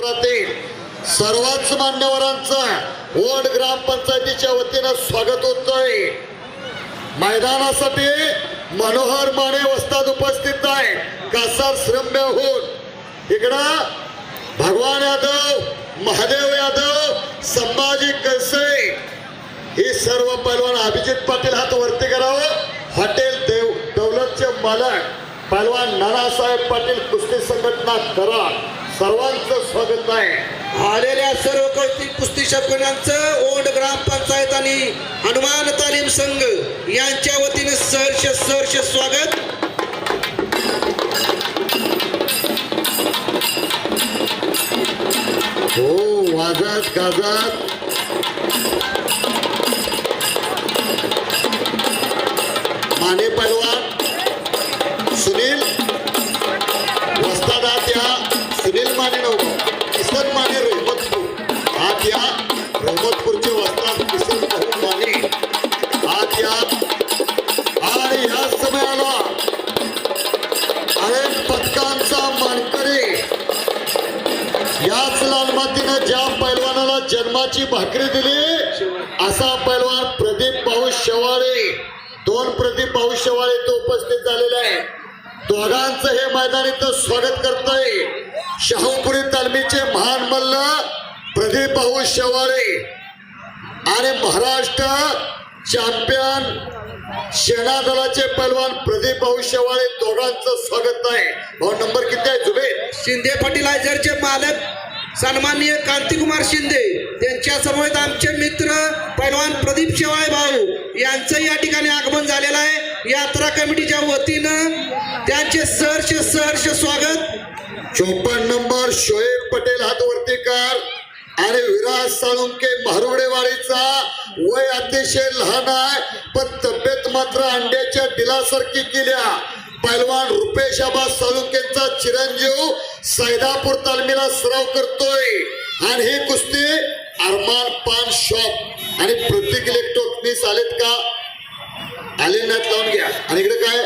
सर्वच मान्यवरांचं वॉर्ड ग्रामपंचायतीच्या वतीनं स्वागत होतोय. मैदानासाठी मनोहर माने वस्ताद उपस्थित आहे कासार श्रम्य होऊन. इकडं भगवान यादव महादेव यादव संभाजी कसे हे सर्व पैलवान अभिजित पाटील हात वरती करावं. हॉटेल देव दौलतचे मालक पैलवान नानासाहेब पाटील कुस्ती संघटना करा सर्वांचं स्वागत आहे. आलेल्या सर्व कौतिक कुस्ती शकुनांचं ओंड ग्रामपंचायत आणि हनुमान तालीम संघ यांच्या वतीने सहर्ष सहर्ष स्वागत. हो वाजत गाजत. असा पैलवान प्रदीप भाऊ शेवाळे दोन प्रदीप भाऊ शेवाळे तो उपस्थित झालेला आहे दोघांचं हे मैदान इथं स्वागत करतोय. शाहूपुरी तालमीचे महान मल्ल प्रदीप भाऊ शेवाळे आणि महाराष्ट्र चॅम्पियन सेना दलाचे पैलवान प्रदीप भाऊ शेवाळे दोघांचं स्वागत आहे. भाऊ नंबर किती आहे जुबे शिंदे फर्टिलायझरचे मालक. सन्माननीय कांतिकुमार शिंदे यांच्यासमवेत आमचे मित्र पैलवान प्रदीप शेवाळे भाऊ यांचं या ठिकाणी आगमन झालेलं आहे. यात्रा कमिटीच्या वतीनं त्यांचे सहर्ष सहर्ष स्वागत. चोपन्न नंबर शोएब पटेल हातवर्तीकर आणि विराज साळुंके महारुडेवाडीचा वय अतिशय लहान आहे. पण तब्येत मात्र अंड्याच्या दिलासारखी केल्या. पैलवान रुपेश आबा साळुंकेचा चिरंजीव सैदापूर तालमीला सराव करतोय. आणि ही कुस्ती अरमान पान शॉप. आणि प्रतीक इलेक्ट्रॉनिक्स आलेत का? आले नात लावून घ्या. आणि इकडे काय?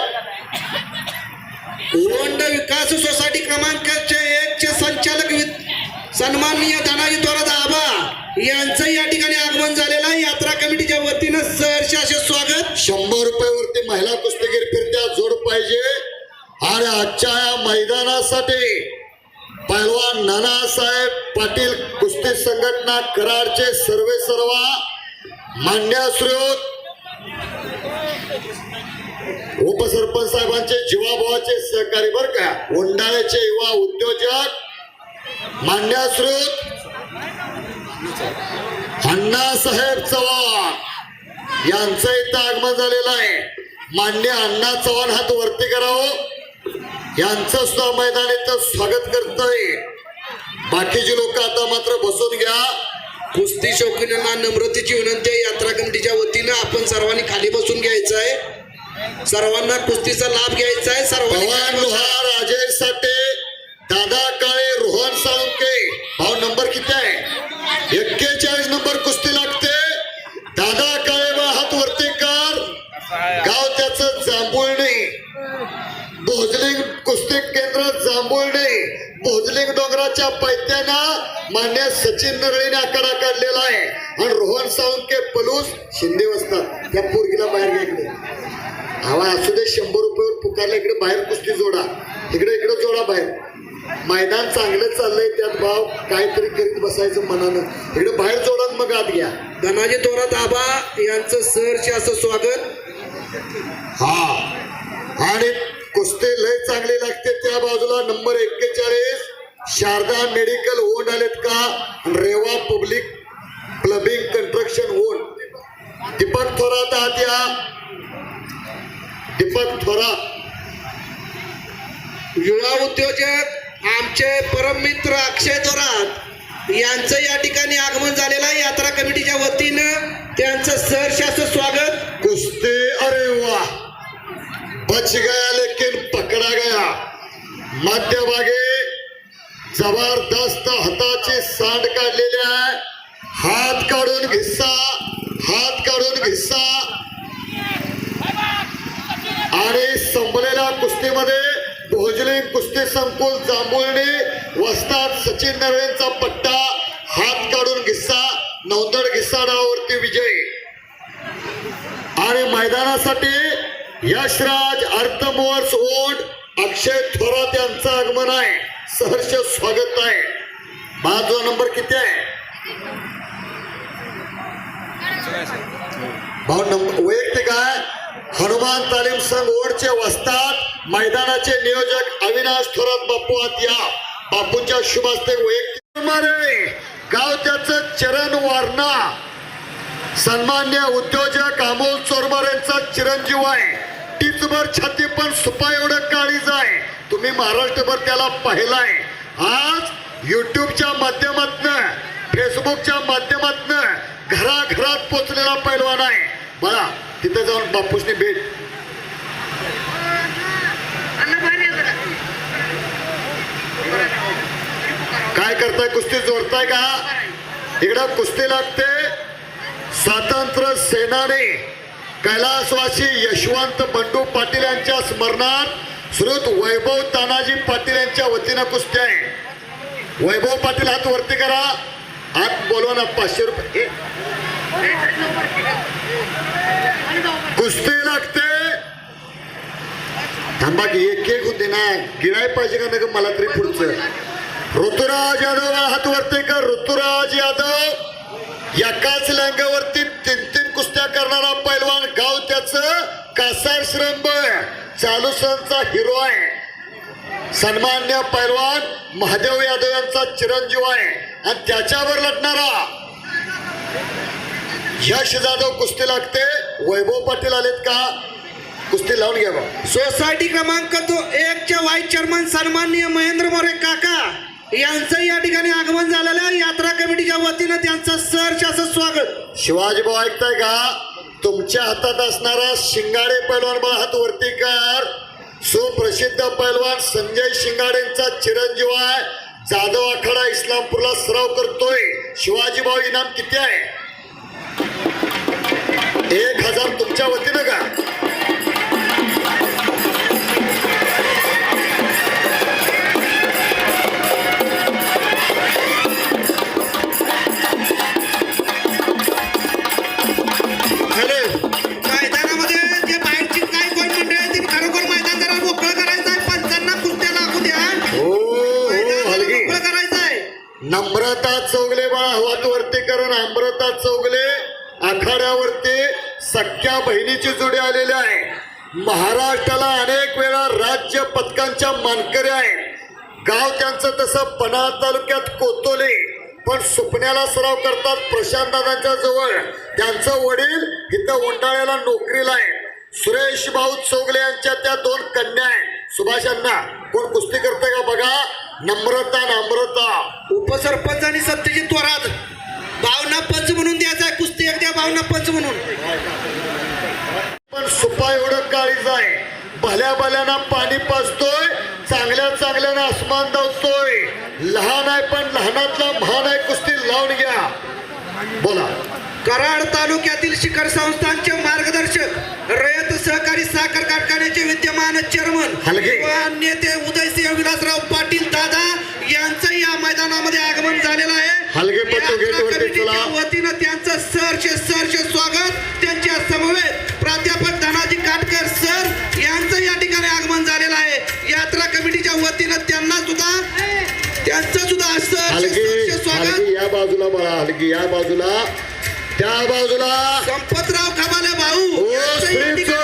उरवंड विकास सोसायटी क्रमांकाचे एक चे संचालक वि- सन्माननीय धनाजी थोरात आबा. यांचं या ठिकाणी आगमन झालेलं आहे. यात्रा कमिटीच्या वतीनं सहर्ष असे स्वागत. शंभर रुपयावरती महिला कुस्तीगीर फिरत्या जोड पाहिजे. आणि आजच्या या मैदानासाठी पैलवान नानासाहेब पाटील कुस्ती संघटना कराडचे सर्वे सर्वा मान्याश्रोत उपसरपंच साहेबांचे जीवाभावाचे सहकारी बर का उंडाळ्याचे युवा उद्योजक मान्याश्रोत अण्णासाहेब चव्हाण यांचं इथं आगमन झालेलं आहे. मान्य अण्णा चव्हाण हात वरती करावं. यांचं सुद्धा मैदान इथं स्वागत करतोय. बाकीचे लोक आता मात्र बसून घ्या. कुस्ती शौकीनांना नम्रतेची विनंती आहे. यात्रा कमिटीच्या वतीनं आपण सर्वांनी खाली बसून घ्यायचं आहे सर्वांना कुस्तीचा लाभ घ्यायचा आहे त्यांना मान्य सचिन नरळीने आकडा काढलेला आहे. आणि रोहन सावंत पलूस शिंदे वसतात त्या पोरगीला बाहेर घ्या इकडे. हवा असू दे शंभर रुपयावर पुकारला इकडे बाहेर कुस्ती जोडा. इकडे इकडे जोडा बाहेर. मैदान चांगलं चाललंय त्यात भाव काहीतरी करीत बसायचं मनानं. इकडे बाहेर जोडा मग आत घ्या. धनाजी थोरात आबा यांचं सरचे असं स्वागत. हा. आणि कुस्ती लय चांगली लागते त्या बाजूला नंबर एक्केचाळीस. शारदा मेडिकल ओन आलेत का? रेवा पब्लिक प्लबिंग कन्स्ट्रक्शन ओन दीपक थोरात आहात या. दीपक थोरात. युवा उद्योजक आमचे परममित्र अक्षय थोरात यांचं या ठिकाणी आगमन झालेलं आहे. यात्रा कमिटीच्या वतीनं त्यांचं सहर्ष स्वागत. कुस्ती अरे वा. बच गया लेकिन पकड़ा गया. मध्यभागी जबरदस्त हाताची सांड काढलेली आहे. हात काढून घिस्सा हात काढून घिस्सा. आणि संपलेल्या कुस्तीमध्ये भोजली कुस्ती संकुल जांभुळणी वस्ताद सचिन नरवेंचा पट्टा हात काढून घिस्सा नौदड घिस्सा डावावरती विजय. आणि मैदानासाठी यशराज अर्थमोर्स ओढ अक्षय थोरात यांचं आगमन आहे. सहर्ष स्वागत आहे. माझा नंबर किती आहे? भाऊ नंबर वैयक्तिक आहे. हनुमान तालीम संघ ओढचे वस्तात. मैदानाचे नियोजक अविनाश थोरात बापू आत या. बापूंच्या शुभास्ते वैयक्तिक मारे. गाव त्याचं चरण वारणा. सन्मान्य उद्योजक अमोल चोरमार यांचा चिरंजीव आहे. टीचभर छाती पण सुपा एवढं काळीज आहे. तुम्ही महाराष्ट्रभर त्याला पाहिलाय आज युट्यूबच्या माध्यमातनं फेसबुकच्या माध्यमातनं घराघरात पोचलेला पैलवान आहे. बघा तिथे जाऊन बापूसनी भेट. काय करताय कुस्ती जोडताय का? इकडं कुस्ती लागते. स्वातंत्र्य सेनाने कैलासवासी यशवंत बंडू पाटील यांच्या स्मरणात श्रुत वैभव तानाजी पाटील यांच्या वतीनं कुस्ती आहे. वैभव पाटील हात वरती करा. हात बोलवा ना पाचशे रुपये. कुस्ती लागते. थांबा की एक एक होते ना. गिराय पाहिजे का नाही मला तरी पुढचं? ऋतुराज यादव हात वरती कर. ऋतुराज यादव एकाच लँगावरती तीन तीन कुस्त्या करणारा पैलवान. गाव त्याच कासार श्रंब चालू सणचा हिरो आहे. सन्मान्य पैलवान महादेव यादव यांचा चिरंजीव आहे. आणि त्याच्यावर लढणारा यश जाधव कुस्ती लागते. वैभव पाटील आलेत का? कुस्ती लावून घ्या बा सोसायटी क्रमांक दो एकच्या व्हाईस चेअरमन सन्माननीय महेंद्र मोरे काका यांचं या ठिकाणी आगमन झालेलं आहे. यात्रा कमिटीच्या वतीनं त्यांचं असं स्वागत. शिवाजी भाऊ ऐकताय का? तुमच्या हातात असणारा शिंगाडे पैलवान बा हात वरती कर. सुप्रसिद्ध पैलवान संजय शिंगाडेंचा चिरंजीव आहे. जाधव आखाडा इस्लामपूरला सराव करतोय. शिवाजी भाऊ इनाम किती आहे? एक हजार तुमच्या वतीनं का? नम्रता चौगले बा हवातवरती करून अमृता चौगले आखाड्यावरती सख्या बहिणीची जोडी आलेली आहे. महाराष्ट्राला अनेक वेळा राज्य पदकांच्या मानकरी आहेत. गाव त्यांचं तसं पन्हाळ तालुक्यात कोतोले पण सुपण्याला सराव करतात प्रशांतदादांच्या जवळ. त्यांचं वडील इथं उंडाळ्याला नोकरीला आहे सुरेश भाऊ चौगले यांच्या त्या दोन कन्या आहेत. सुभाषांना कोण कुस्ती करतंय का बघा? नम्रता नम्रता. उपसरपंच आणि सत्यजित थोरात. भावना पंच म्हणून द्यायचा कुस्ती एक द्या भावना पंच म्हणून. पण सुपा एवढं काळीज आहे. भल्या भल्याना पाणी पाजतोय चांगल्या चांगल्यानं आसमान धावतोय लहान आहे पण लहानातला महान आहे कुस्ती लावून घ्या. बोला. कराड तालुक्यातील शिखर संस्थांचे सहकारी साखर कारखान्याचे विद्यमान चेअरमन हलगे. व नेते उदयसिंह विलासराव पाटील दादा यांचं या मैदानामध्ये आगमन झालेलं आहे. यात्रा कमिटीच्या चला. वतीनं त्यांचं स्वागत. त्यांच्या समवेत प्राध्यापक धनाजी काटकर सर यांचं या ठिकाणी आगमन झालेलं आहे. यात्रा कमिटीच्या वतीनं त्यांना सुद्धा त्यांचं सुद्धा सहर्ष हलगी सहर्ष स्वागत. हलगी या बाजूला बघा हलगी या बाजूला. त्या बाजूला. संपतराव खबाले भाऊ हो यांचं या ठिकाणी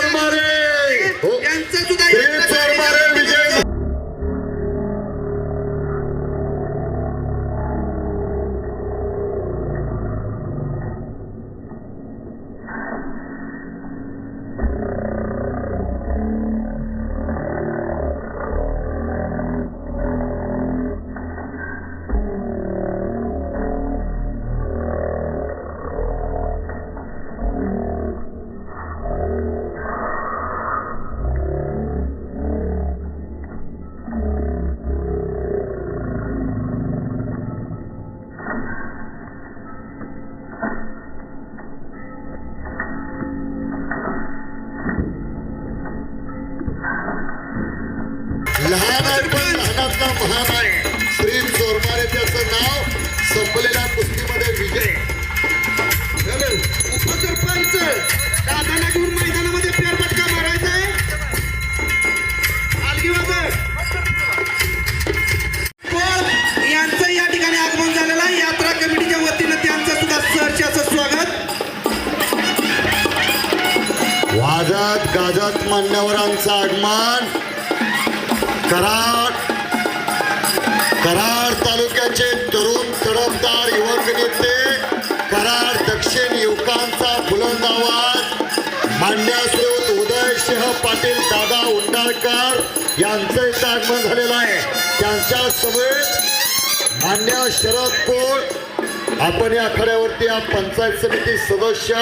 यांचं या ठिकाणी आगमन झालेलं यात्रा कमिटीच्या वतीनं त्यांचं सुद्धा सहर्ष असं स्वागत गाजत मान्यवरांचं आगमन. कराड कराड तालुक्याचे तरुण तडफदार युवक नेते कराड दक्षिण युवकांचा दादा यांचं इथं आगमन झालेलं आहे. त्यांच्या समेत मान्य शरद कोळ आपण या आखाड्यावरती या पंचायत समिती सदस्य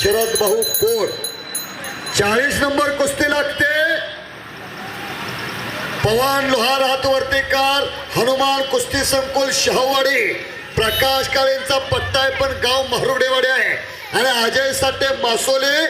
शरद भाऊ कोळ चाळीस नंबर कुस्ती लागते. पवन लोहार हातवर्तीकार हनुमान कुस्ती संकुल शहवाडी. प्रकाश काळेंचा पट्टा आहे पण गाव महरुडेवाडी आहे. आणि अजय साठे मासोले